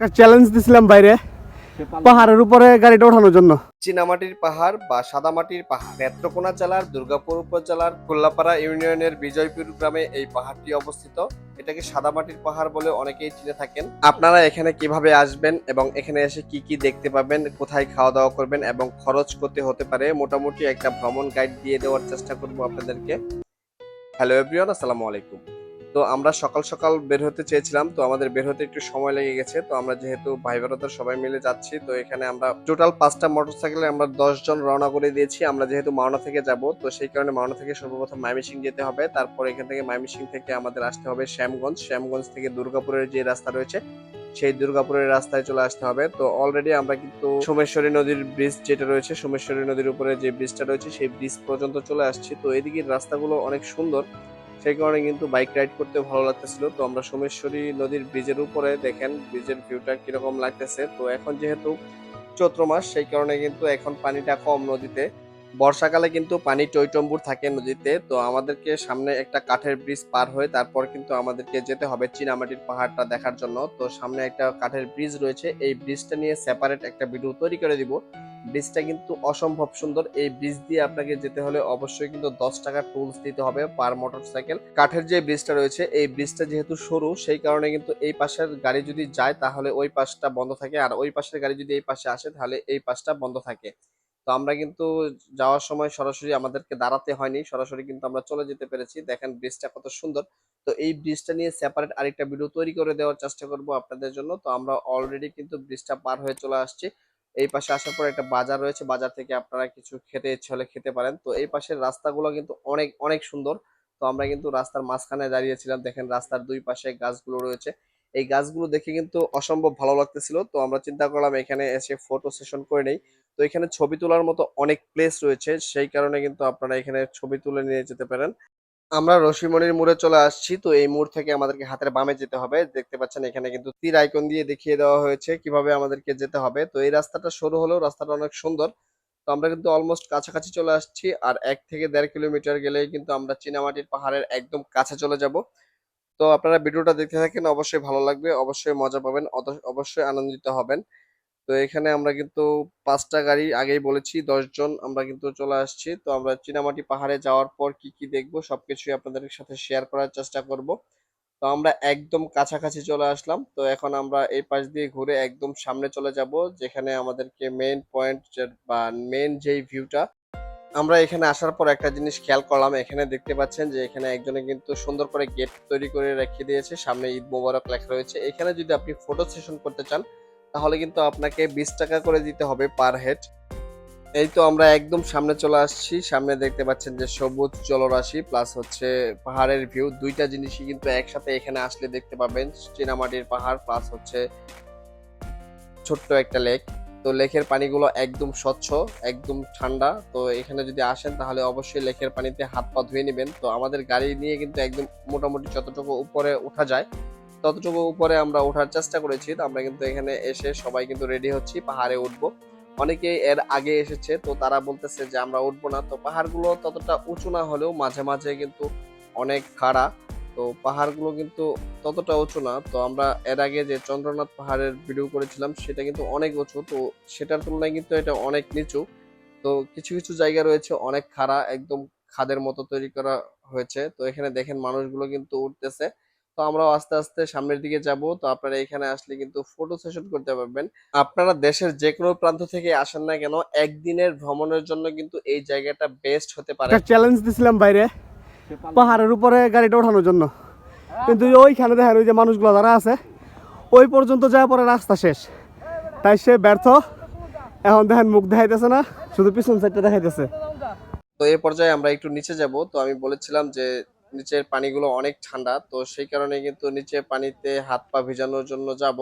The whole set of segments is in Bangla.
একটা চ্যালেঞ্জ দিছিলাম বাইরে। পাহাড়ের উপরে গাড়িটা ওঠানোর জন্য। চীনামাটির পাহাড় বা সাদামাটির পাহাড়। নেত্রকোনা জেলার, দুর্গাপুর উপজেলার কোল্লাপাড়া ইউনিয়নের বিজয়পুর গ্রামে এই পাহাড়টি অবস্থিত। এটাকে সাদামাটির পাহাড় বলে অনেকেই চিনে থাকেন। আপনারা এখানে কীভাবে আসবেন এবং এখানে এসে কি কি দেখতে পাবেন, কোথায় খাওয়া দাওয়া করবেন এবং খরচ করতে হতে পারে, মোটামুটি একটা ভ্রমণ গাইড দিয়ে দেওয়ার চেষ্টা করব আপনাদেরকে। হ্যালো এভরিওয়ান আসসালামু আলাইকুম। তো আমরা সকাল সকাল বের হতে চেয়েছিলাম, তো আমাদের বের হতে একটু সময় লেগে গেছে, তো আমরা যেহেতু ভাই বোনেরা সবাই মিলে যাচ্ছি, তো এখানে আমরা টোটাল পাঁচটা মোটর মোটরসাইকেলে আমরা দশ জন রওনা করে দিয়েছি, আমরা যেহেতু মাওনা থেকে যাব, তো সেই কারণে মাওনা থেকে সর্বপ্রথম মাইমিসিং যেতে হবে, তারপর এখান থেকে মাইমিসিং থেকে আমাদের আসতে হবে শ্যামগঞ্জ শ্যামগঞ্জ থেকে দুর্গাপুরের যে রাস্তা রয়েছে, সেই দুর্গাপুরের রাস্তায় চলে আসতে হবে, তো অলরেডি আমরা কিন্তু সোমেশ্বরী নদীর ব্রিজ যেটা রয়েছে, সোমেশ্বরী নদীর উপরে যে ব্রিজটা রয়েছে, সেই ব্রিজ পর্যন্ত চলে আসছি, তো এদিকের রাস্তাগুলো অনেক সুন্দর সেই কারণে কিন্তু বাইক রাইড করতে ভালো লাগতেছিল। তো আমরা সোমেশ্বরী নদীর ব্রিজের উপরে দেখেন ব্রিজের ভিউটা কীরকম লাগতেছে। তো এখন যেহেতু চৈত্র মাস, সেই কারণে কিন্তু এখন পানিটা কম নদীতে। বর্ষাকালে কিন্তু পানি টইটম্বুর থাকে নদীতে, তো আমাদেরকে সামনে একটা কাঠের ব্রিজ পার হয়ে তারপর কিন্তু আমাদেরকে যেতে হবে চীনামাটির পাহাড়টা দেখার জন্য। তো সামনে একটা কাঠের ব্রিজ রয়েছে, এই ব্রিজটা নিয়ে সেপারেট একটা ভিডিও তৈরি করে দিব। ব্রিজটা কিন্তু অসম্ভব সুন্দর, এই ব্রিজ দিয়ে আপনাকে যেতে হলে অবশ্যই কিন্তু দশ টাকার টুলস দিতে হবে পার মোটরসাইকেল কাঠের যে ব্রিজটা রয়েছে, এই ব্রিজটা যেহেতু সরু, সেই কারণে কিন্তু এই পাশের গাড়ি যদি যায় তাহলে ওই পাশটা বন্ধ থাকে, আর ওই পাশের গাড়ি যদি এই পাশে আসে তাহলে এই পাশটা বন্ধ থাকে। তো আমরা কিন্তু যাওয়ার সময় সরাসরি আমাদেরকে দাঁড়াতে হয়নি। সরাসরি কিন্তু আমরা চলে যেতে পেরেছি। দেখেন ব্রিজটা কত সুন্দর। তো এই ব্রিজটা নিয়ে সেপারেট আরেকটা ভিডিও তৈরি করে দেওয়ার চেষ্টা করব আপনাদের জন্য। তো আমরা অলরেডি কিন্তু ব্রিজটা পার হয়ে চলে আসছি। এই পাশে আসার পর একটা বাজার রয়েছে। বাজার থেকে আপনারা কিছু খেতে ইচ্ছে হলে খেতে পারেন। তো এই পাশের রাস্তাগুলো কিন্তু অনেক অনেক সুন্দর। তো আমরা কিন্তু রাস্তার মাঝখানে দাঁড়িয়েছিলাম। দেখেন রাস্তার দুই পাশে গাছগুলো রয়েছে। এই গাছগুলো দেখে কিন্তু অসম্ভব ভালো লাগতেছিল। তো আমরা চিন্তা করলাম এখানে এসে ফটো সেশন করে নেই। তো এখানে ছবি তোলার মতো অনেক প্লেস রয়েছে, সেই কারণে কিন্তু আপনারা এখানে ছবি তুলে নিয়ে যেতে পারেন। আমরা রশিমণির মোড়ে চলে আসছি, তো এই মোড় থেকে আমাদেরকে হাতের বামে যেতে হবে। দেখতে পাচ্ছেন এখানে কিন্তু তীর আইকন দিয়ে দেখিয়ে দেওয়া হয়েছে কীভাবে আমাদেরকে যেতে হবে। তো এই রাস্তাটা সরু হলেও রাস্তাটা অনেক সুন্দর। তো আমরা কিন্তু অলমোস্ট কাছাকাছি চলে আসছি আর এক থেকে দেড় কিলোমিটার গেলেই কিন্তু আমরা চীনামাটির পাহাড়ের একদম কাছে চলে যাব। তো আপনারা ভিডিওটা দেখতে থাকেন, অবশ্যই ভালো লাগবে, অবশ্যই মজা পাবেন অবশ্যই আনন্দিত হবেন। তো এখানে আমরা কিন্তু পাঁচটা গাড়ি আগেই বলেছি, দশ জন আমরা কিন্তু চলে আসছি। তো আমরা চীনামাটি পাহাড়ে যাওয়ার পর কি কি দেখব সবকিছুই আপনাদের সাথে শেয়ার করার চেষ্টা করব। তো আমরা একদম কাছাকাছি চলে আসলাম। তো এখন আমরা এই পাশ দিয়ে ঘুরে একদম সামনে চলে যাব, যেখানে আমাদেরকে মেইন পয়েন্ট বা মেইন যেই ভিউটা আমরা এখানে আসার পর একটা জিনিস খেয়াল করলাম, এখানে দেখতে পাচ্ছেন যে এখানে একজনে কিন্তু সুন্দর করে গেট তৈরি করে রেখে দিয়েছে। সামনে ঈদ মোবারক লেখা রয়েছে। এখানে যদি আপনি ফটো সেশন করতে চান তাহলে কিন্তু আপনাকে বিশ টাকা করে দিতে হবে পার হেড এই তো আমরা একদম সামনে চলে আসছি। সামনে দেখতে পাচ্ছেন যে সবুজ জলরাশি প্লাস হচ্ছে পাহাড়ের ভিউ দুইটা জিনিসই কিন্তু একসাথে এখানে আসলে দেখতে পাবেন। চীনামাটির পাহাড় প্লাস হচ্ছে ছোট্ট একটা লেক তো লেকের পানিগুলো একদম স্বচ্ছ, একদম ঠান্ডা। তো এখানে যদি আসেন তাহলে অবশ্যই লেকের পানিতে হাত পা ধুয়ে নেবেন। তো আমাদের গাড়ি নিয়ে কিন্তু একদম মোটামুটি যতটুকু উপরে ওঠা যায় ততটুকু উপরে আমরা ওঠার চেষ্টা করেছি, তো আমরা কিন্তু এখানে এসে সবাই কিন্তু রেডি হচ্ছি, পাহাড়ে উঠবো। অনেকেই এর আগে এসেছে, তো তারা বলতেছে যে আমরা উঠবো না, তো পাহাড়গুলো ততটা উঁচু না হলেও মাঝে মাঝে কিন্তু অনেক খাড়া, তো পাহাড়গুলো কিন্তু ততটা উঁচু না। তো আমরা এর আগে যে চন্দ্রনাথ পাহাড়ের ভিডিও করেছিলাম, সেটা কিন্তু অনেক উঁচু, তো সেটার তুলনায় কিন্তু এটা অনেক নিচু। তো কিছু কিছু জায়গা রয়েছে অনেক খাড়া, একদম খাদের মতো তৈরি করা হয়েছে, তো এখানে দেখেন মানুষগুলো কিন্তু উঠতেছে। তো আমরাও আস্তে আস্তে সামনের দিকে যাব। তো আপনারা এখানে আসলে কিন্তু ফটো সেশন করতে পারবেন। আপনারা দেশের যে কোনো প্রান্ত থেকে আসেন না কেন একদিনের ভ্রমণের জন্য কিন্তু এই জায়গাটা বেস্ট হতে পারে। একটা চ্যালেঞ্জ দিছিলাম বাইরে পাহাড়ের উপরে গাড়িটা ওঠানোর জন্য। কিন্তু ওইখানে দেখেন ওই যে মানুষগুলো যারা আছে ওই পর্যন্ত যাওয়ার পরে রাস্তা শেষ। তাই সে ব্যর্থ। এখন দেখেন মুখ দেখাইতেছে না শুধু পিছন সাইডটা দেখাইতেছে। তো এই পর্যায়ে আমরা একটু নিচে যাব। তো আমি বলেছিলাম যে নিচের পানিগুলো অনেক ঠান্ডা, তো সেই কারণে কিন্তু নিচে পানিতে হাত পা ভিজানোর জন্য যাব।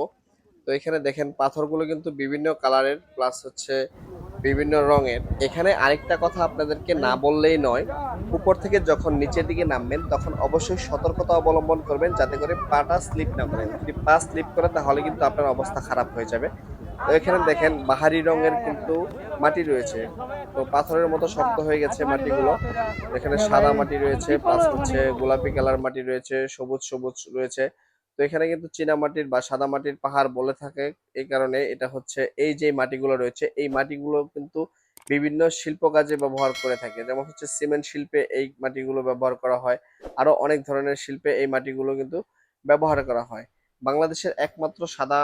তো এখানে দেখেন পাথরগুলো কিন্তু বিভিন্ন কালারের প্লাস হচ্ছে বিভিন্ন রঙের। এখানে আরেকটা কথা আপনাদেরকে না বললেই নয়, উপর থেকে যখন নিচের দিকে নামবেন, তখন অবশ্যই সতর্কতা অবলম্বন করবেন, যাতে করে পাটা স্লিপ না করে। যদি পা স্লিপ করে, তাহলে কিন্তু আপনার অবস্থা খারাপ হয়ে যাবে। এখানে দেখেন বাহারি রঙের কিন্তু মাটি রয়েছে। তো পাথরের মতো শক্ত হয়ে গেছে মাটিগুলো। এখানে সাদা মাটি রয়েছে, প্লাস হচ্ছে গোলাপি কালার মাটি রয়েছে, সবুজ সবুজ রয়েছে। তো এখানে কিন্তু চীনা মাটির বা সাদা মাটির পাহাড় বলে থাকে। এই কারণে এটা হচ্ছে এই যে মাটিগুলো রয়েছে, এই মাটিগুলো কিন্তু বিভিন্ন শিল্প কাজে ব্যবহার করে থাকে। যেমন হচ্ছে সিমেন্ট শিল্পে এই মাটিগুলো ব্যবহার করা হয়। আরও অনেক ধরনের শিল্পে এই মাটিগুলো কিন্তু ব্যবহার করা হয়। বাংলাদেশের একমাত্র সাদা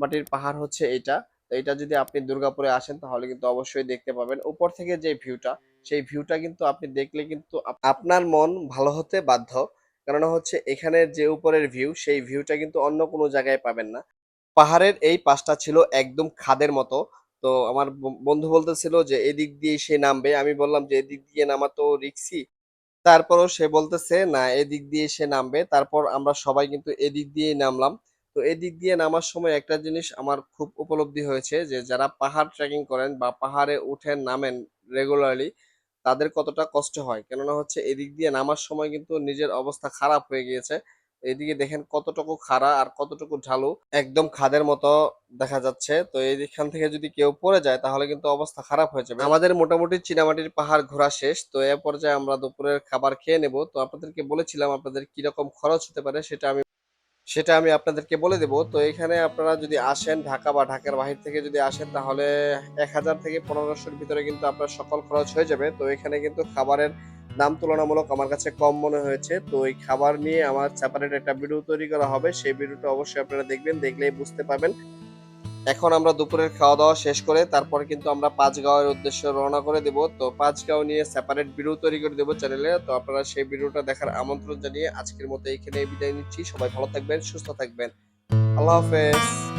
মাটির পাহাড় হচ্ছে এইটা। তো এটা যদি আপনি দুর্গাপুরে আসেন, তাহলে কিন্তু অবশ্যই দেখতে পাবেন। উপর থেকে যে ভিউটা, সেই ভিউটা কিন্তু আপনি দেখলে কিন্তু আপনার মন ভালো হতে বাধ্য। কারণ হচ্ছে এখানের যে উপরের ভিউ, সেই ভিউটা কিন্তু অন্য কোনো জায়গায় পাবেন না। পাহাড়ের এই পাশটা ছিল একদম খাদের মতো। তো আমার বন্ধু বলতেছিল যে, এদিক দিয়ে সে নামবে। আমি বললাম যে, এদিক দিয়ে নামা তো রিক্সি। তারপরও সে বলতেছে, না, এদিক দিয়ে সে নামবে। তারপর আমরা সবাই কিন্তু এদিক দিয়েই নামলাম। তো এদিক দিয়ে নামার সময় একটা জিনিস আমার খুব উপলব্ধি হয়েছে যে, যারা পাহাড় ট্রেকিং করেন বা পাহাড়ে উঠেন নামেন রেগুলারলি তাদের কতটা কষ্ট হয়। কেননা হচ্ছে এদিক দিয়ে নামার সময় কিন্তু নিজের অবস্থা খারাপ হয়ে গিয়েছে। এদিকে দেখেন কতটুকু খাড়া আর কতটুকু ঢালু একদম খাদের মতো দেখা যাচ্ছে। তো এইখান থেকে যদি কেউ পড়ে যায়, তাহলে কিন্তু অবস্থা খারাপ হয়ে যাবে। আমাদের মোটামুটি চীনামাটির পাহাড় ঘোরা শেষ। তো এ পর্যায়ে আমরা দুপুরের খাবার খেয়ে নেব। তো আপনাদেরকে বলেছিলাম আপনাদের কীরকম খরচ হতে পারে সেটা আমি সেটা আমি আপনাদেরকে বলে দেব। তো এখানে আপনারা যদি আসেন ঢাকা বা ঢাকার বাহির থেকে যদি আসেন, তাহলে এক হাজার থেকে পনেরোশোর ভিতরে কিন্তু আপনার সকল খরচ হয়ে যাবে। তো এখানে কিন্তু খাবারের দাম তুলনামূলক আমার কাছে কম মনে হয়েছে। তো এই খাবার নিয়ে আমার সেপারেট একটা ভিডিও তৈরি করা হবে। সেই ভিডিওটা অবশ্যই আপনারা দেখবেন, দেখলেই বুঝতে পারবেন। এখন আমরা দুপুরের খাওয়া দাওয়া শেষ করে তারপর কিন্তু আমরা পাঁচগাঁওয়ের উদ্দেশ্যে রওনা করে দেব। তো পাঁচগাঁও নিয়ে সেপারেট ভিডিও তৈরি করে দেবো চ্যানেলে তো আপনারা সেই ভিডিওটা দেখার আমন্ত্রণ জানিয়ে আজকের মতো এইখানে বিদায় নিচ্ছি। সবাই ভালো থাকবেন, সুস্থ থাকবেন। আল্লাহ হাফেজ।